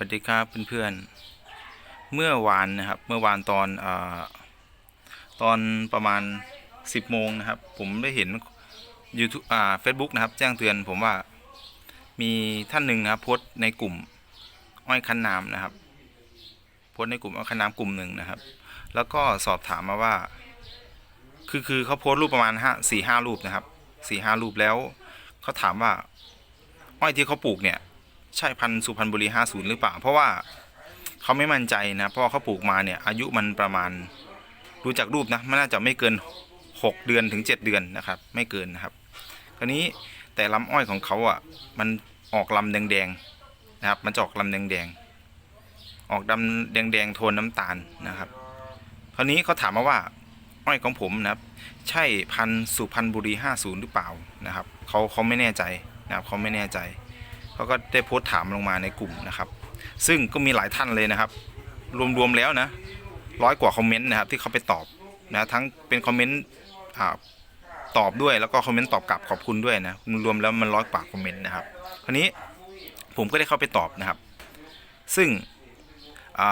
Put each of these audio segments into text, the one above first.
วัสดีครับเพื่อนๆ เมื่อวานนะครับ เมื่อวานตอนอตอนประมาณ 10โมงนะครับ ผมได้เห็น YouTube อ่า Facebook นะครับ แจ้งเตือนผมว่ามีท่านหนึ่งนะครับโพสในกลุ่มอ้อยคันนามนะครับโพสในกลุ่มอ้อยคันนามกลุ่มหนึ่งนะครับ แล้วก็สอบถามมาว่า คือคือเขาโพสรูปประมาณห้าสี่ห้ารูปนะครับสี่ห้ารูปแล้วเขาถามว่า อ้อยที่เขาปลูกเนี่ย ใช่พันธุ์สุพรรณบุรี 50 หรือเปล่า เพราะว่าเขาไม่มั่นใจนะเพราะว่าเขาปลูกมาเนี่ยอายุมันประมาณดูจากรูปนะมันน่าจะไม่เกิน 6 เดือนถึง 7 เดือนนะครับ ไม่เกินนะครับคราวนี้แต่ลำอ้อยของเขาอะมันออกลำแดงๆนะครับ มันจะออกลำแดงๆออกดำแดงๆโทนน้ำตาลนะครับคราวนี้เขาถามมาว่าอ้อยของผมนะครับ ใช่พันสุพรรณบุรี 50 หรือเปล่านะครับเขาเขาไม่แน่ใจนะครับเขาไม่แน่ใจ เขาก็ได้โพสต์ถามลงมาในกลุ่มนะครับ ซึ่งก็มีหลายท่านเลยนะครับ รวมๆแล้วนะร้อยกว่าคอมเมนต์นะครับที่เขาไปตอบนะทั้งเป็นคอมเมนต์ตอบด้วยแล้วก็คอมเมนต์ตอบกลับขอบคุณด้วยนะรวมแล้วมันร้อยกว่าคอมเมนต์นะครับคราวนี้ผมก็ได้เข้าไปตอบนะครับ ซึ่งอ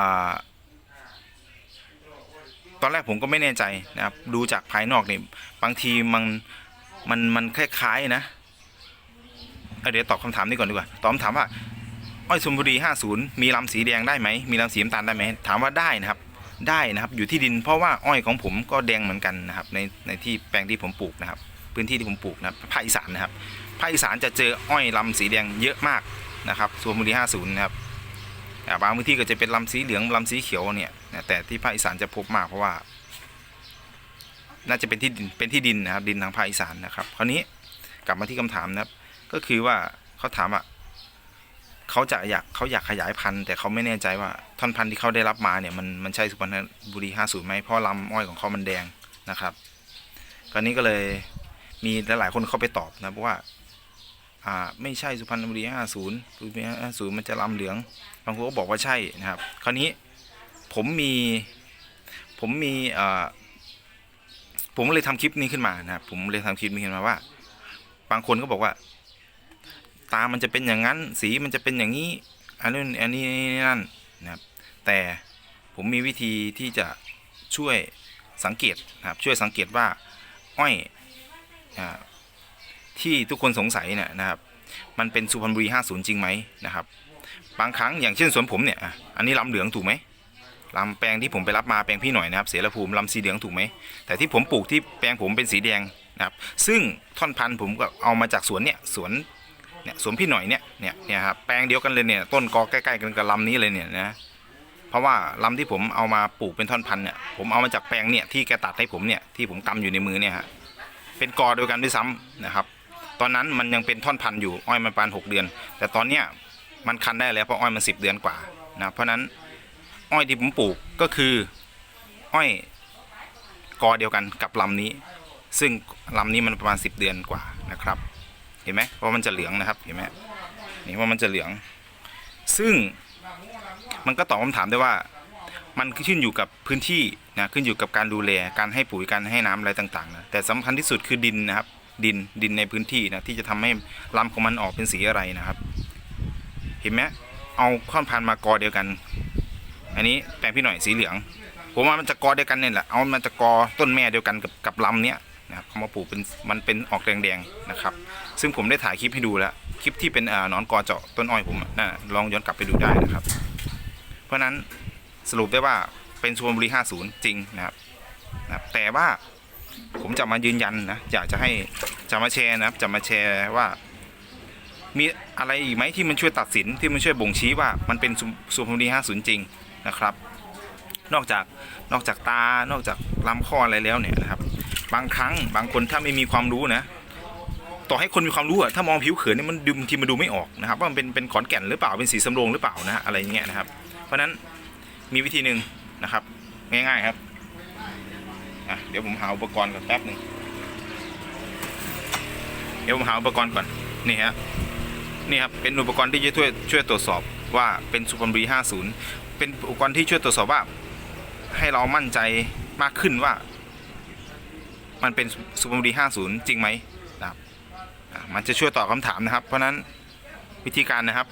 ตอนแรกผมก็ไม่แน่ใจนะครับดูจากภายนอกนี่บางทีมันมันมันคล้ายๆนะ เเดี๋ยวตอบคำถามนี้ก่อนดีกว่า ตอบคำถามว่า อ้อยชมบุรี 50 มีลำสีแดงได้ไหม มีลำสีน้ำตาลได้ไหม ถามว่าได้นะครับ ได้นะครับ อยู่ที่ดิน เพราะว่าอ้อยของผมก็แดงเหมือนกันนะครับ ในในที่แปลงที่ผมปลูกนะครับ พื้นที่ที่ผมปลูกนะครับ ภาคอีสานนะครับ ภาคอีสานจะเจออ้อยลำสีแดงเยอะมากนะครับชมบุรี 50 นะครับบางพื้นที่ก็จะเป็นลำสีเหลืองลำสีเขียวเนี่ย แต่ที่ภาคอีสานจะพบมากเพราะว่า น่าจะเป็นที่ดิน เป็นที่ดินนะครับ ดินทางภาคอีสานนะครับ คราวนี้กลับมาที่คำถามนะครับ ก็คือว่าเขาถามอะเขาจะอยากเขาอยากขยายพันธุ์แต่เขาไม่แน่ใจว่าท่อนพันธุ์ที่เขาได้รับมาเนี่ยมันมันใช่สุพรรณบุรี 50ไหมเพราะลำอ้อยของเขามันแดงนะครับกรณีก็เลยมีหลายๆคนเข้าไปตอบนะเพราะว่าอ่าไม่ใช่สุพรรณบุรี 50สุพรรณบุรี50มันจะลำเหลืองบางคนก็บอกว่าใช่นะครับ คราวนี้ผมมีผมมีอ่าผมเลยทำคลิปนี้ขึ้นมานะครับผมเลยทำคลิปนี้ขึ้นมาว่า บางคนก็บอกว่า ตามันจะเป็นอย่างนั้น สีมันจะเป็นอย่างนี้ อันนี้นอันนี้นั่นนะครับ แต่ผมมีวิธีที่จะช่วยสังเกตนะครับ ช่วยสังเกตว่าอ้อยอที่ทุกคนสงสัยเนี่ยนะครับ มันเป็นสุพรรณบุรี 50 จริงไหมนะครับ บางครั้งอย่างเช่นสวนผมเนี่ย อันนี้ลำเหลืองถูกไหมลำแปลงที่ผมไปรับมาแปลงพี่หน่อยนะครับเสรภูมิลำสีเหลืองถูกไหมแต่ที่ผมปลูกที่แปลงผมเป็นสีแดงนะครับ ซึ่งท่อนพันธุ์ผมก็เอามาจากสวนเนี่ยสวน เนี่ยสวนพี่หน่อยเนี่ยเนี่ยเนี่ยครับแปลงเดียวกันเลยเนี่ยต้นกอใกล้ๆกันกับลำนี้เลยเนี่ยนะเพราะว่าลำที่ผมเอามาปลูกเป็นท่อนพันเนี่ยผมเอามาจากแปลงเนี่ยที่แกตัดให้ผมเนี่ยที่ผมกำอยู่ในมือเนี่ยฮะเป็นกอเดียวกันด้วยซ้ำนะครับ ตอนนั้นมันยังเป็นท่อนพันอยู่อ้อยมันปาณหกเดือน แต่ตอนเนี้ยมันคันได้แล้วเพราะอ้อยมันสิบเดือนกว่านะเพราะฉะนั้นอ้อยที่ผมปลูกก็คืออ้อยกอเดียวกันกับลำนี้ ซึ่งลำนี้มันประมาณสิบเดือนกว่านะครับ เห็นไหมเพราะมันจะเหลืองนะครับเห็นไหมนี่ว่ามันจะเหลือง ซึ่งมันก็ตอบคำถามได้ว่า มันขึ้นอยู่กับพื้นที่นะขึ้นอยู่กับการดูแลการให้ปุ๋ยการให้น้ำอะไรต่างๆนะแต่สำคัญที่สุดคือดินนะครับดินดินในพื้นที่นะที่จะทำให้ลำของมันออกเป็นสีอะไรนะครับ เห็นไหมเอาข้อนพันธุ์มากอเดียวกัน อันนี้แปลงพี่หน่อยสีเหลือง ผมว่ามันจะกอเดียวกันเนี่ยแหละเอามันจะกอต้นแม่เดียวกันกับกับลำเนี้ย นะครับเขามาปลูกเป็นมันเป็นออกแดงๆนะครับ ซึ่งผมได้ถ่ายคลิปให้ดูแล้ว คลิปที่เป็นอ่าหนอนกอเจาะต้นอ้อยผมนะลองย้อนกลับไปดูได้นะครับ เพราะนั้นสรุปได้ว่าเป็นสุพรรณบุรี 50 จริงนะครับนะครับแต่ว่าผมจะมายืนยันนะอยากจะให้จะมาแชร์นะครับจะมาแชร์ว่ามีอะไรอีกไหมที่มันช่วยตัดสินที่มันช่วยบ่งชี้ว่ามันเป็นสุพรรณบุรี50 จริงนะครับ นอกจากนอกจากตานอกจากลำข้ออะไรแล้วเนี่ยนะครับ บางครั้งบางคนถ้าไม่มีความรู้นะ ต่อให้คนมีความรู้อะถ้ามองผิวเผินเนี่ยมันดูบางทีมันดูไม่ออกนะครับว่ามันเป็นเป็นขอนแก่นหรือเปล่าเป็นสีสำโรงหรือเปล่านะอะไรอย่างเงี้ยนะครับ เพราะนั้นมีวิธีหนึ่งนะครับ ง่ายๆครับอะเดี๋ยวผมหาอุปกรณ์ก่อนแป๊บหนึ่งเดี๋ยวผมหาอุปกรณ์ก่อนนี่ฮะนี่ครับเป็นอุปกรณ์ที่จะช่วยช่วยตรวจสอบว่าเป็นสุพรรณบุรี50 เป็นอุปกรณ์ที่ช่วยตรวจสอบว่า ให้เรามั่นใจมากขึ้นว่า มันเป็นซูเปอร์มูดี50 จริงไหมนะครับมันจะช่วยตอบคำถามนะครับ เพราะนั้นวิธีการนะครับ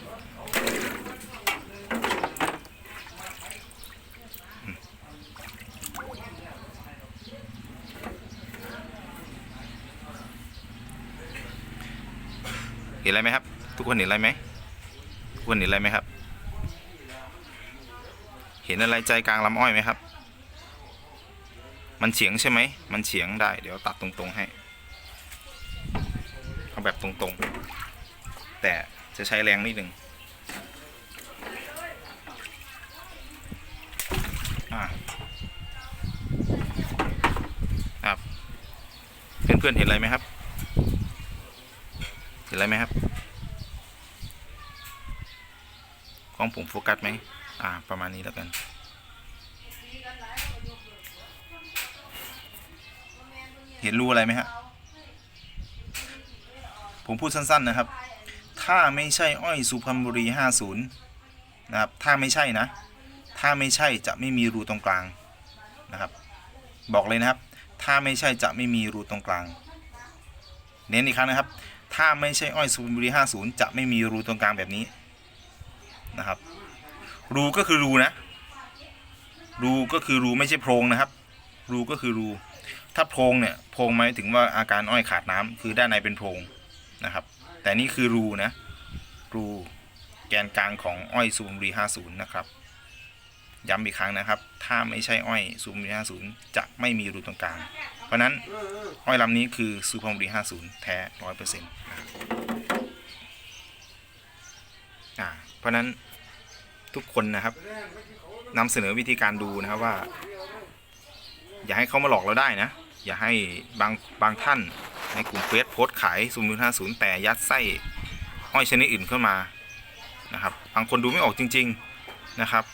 เห็นอะไรไหมครับ ทุกคนเห็นอะไรไหมทุกคนเห็นอะไรไหมครับ เห็นอะไรใจกลางลำอ้อยไหมครับ มันเฉียงใช่ไหม มันเฉียงได้ เดี๋ยวตัดตรงๆให้ เอาแบบตรงๆ แต่จะใช้แรงนิดหนึ่งอ่าครับ เพื่อนๆเห็นอะไรไหมครับ เห็นอะไรไหมครับกล้องผมโฟกัสไหม อ่า ประมาณนี้แล้วกัน เห็นรูอะไรไหมฮะ ผมพูดสั้นๆนะครับ ถ้าไม่ใช่อ้อยสุพรรณบุรี 50 นะครับ ถ้าไม่ใช่นะ ถ้าไม่ใช่จะไม่มีรูตรงกลางนะครับ บอกเลยนะครับ ถ้าไม่ใช่จะไม่มีรูตรงกลาง เน้นอีกครั้งนะครับ ถ้าไม่ใช่อ้อยสุพรรณบุรี 50 จะไม่มีรูตรงกลางแบบนี้นะครับ รูก็คือรูนะ รูก็คือรูไม่ใช่โพรงนะครับ รูก็คือรู ถ้าโพรงเนี่ยโพรงหมายถึงว่าอาการอ้อยขาดน้ำคือด้านในเป็นโพรงนะครับ แต่นี่คือรูนะรูแกนกลางของอ้อยซูมรี50 นะครับ ย้ำอีกครั้งนะครับ ถ้าไม่ใช่อ้อยซูมรี50 จะไม่มีรูตรงกลาง เพราะนั้นอ้อยลำนี้คือซูพรมรี50 แท้ร้อยเปอร์เซ็นต์อ่าเพราะฉะนั้นทุกคนนะครับนำเสนอวิธีการดูนะครับว่า อย่าให้เขามาหลอกเราได้นะ อย่าให้บางบางท่านในกลุ่มเฟซโพสขายซูมห้าศูนย์แต่ยัดไส้อ้อยชนิดอื่นเข้ามานะครับบางคนดูไม่ออกจริง ๆนะครับ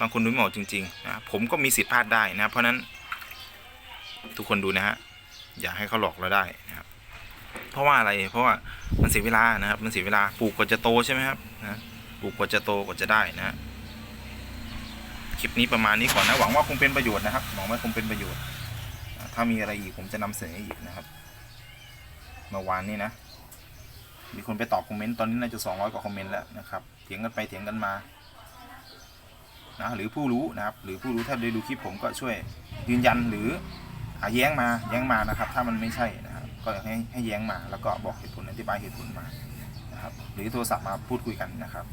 บางคนดูไม่ออกจริงๆนะผมก็มีสิทธิ์พลาดได้นะครับเพราะนั้นทุกคนดูนะฮะอย่าให้เขาหลอกเราได้นะครับเพราะว่าอะไรเพราะว่ามันเสียเวลานะครับมันเสียเวลาปลูกกว่าจะโตใช่ไหมครับนะปลูกกว่าจะโตกว่าจะได้นะคลิปนี้ประมาณนี้ก่อนนะหวังว่าคงเป็นประโยชน์นะครับหวังว่าคงเป็นประโยชน์ ถ้ามีอะไรอีกผมจะนำเสนออีกนะครับเมื่อวานนี้นะ มีคนไปตอบคอมเมนต์ตอนนี้น่าจะ 200 กว่าคอมเมนต์แล้วนะครับเถียงกันไปเถียงกันมานะหรือผู้รู้นะครับ หรือผู้รู้ถ้าได้ดูคลิปผมก็ช่วยยืนยันหรืออ่าแย้งมาแย้งมานะครับ ถ้ามันไม่ใช่นะครับก็ให้ให้แย้งมาแล้วก็บอกเหตุผลอธิบายเหตุผลมานะครับ หรือโทรศัพท์มาพูดคุยกันนะครับ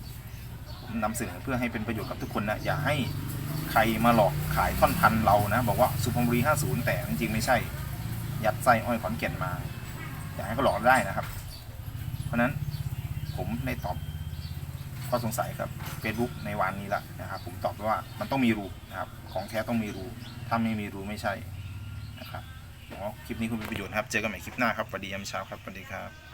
ผมนำเสนอเพื่อให้เป็นประโยชน์กับทุกคนนะอย่าให้ ใครมาหลอกขายท่อนพันเรานะ บอกว่าสุพรรณบุรี 50 แต่จริงๆไม่ใช่ ยัดไส้อ้อยขอนแก่นมา อย่าให้เขาหลอกได้นะครับ เพราะนั้นผมได้ตอบข้อสงสัยกับ Facebook ในวันนี้ละนะครับ ผมตอบว่ามันต้องมีรูนะครับ ของแท้ต้องมีรูถ้าไม่มีรูไม่ใช่นะครับหวังว่าคลิปนี้คุณเป็นประโยชน์ครับ เจอกันใหม่คลิปหน้าครับสวัสดียามเช้าครับสวัสดีครับ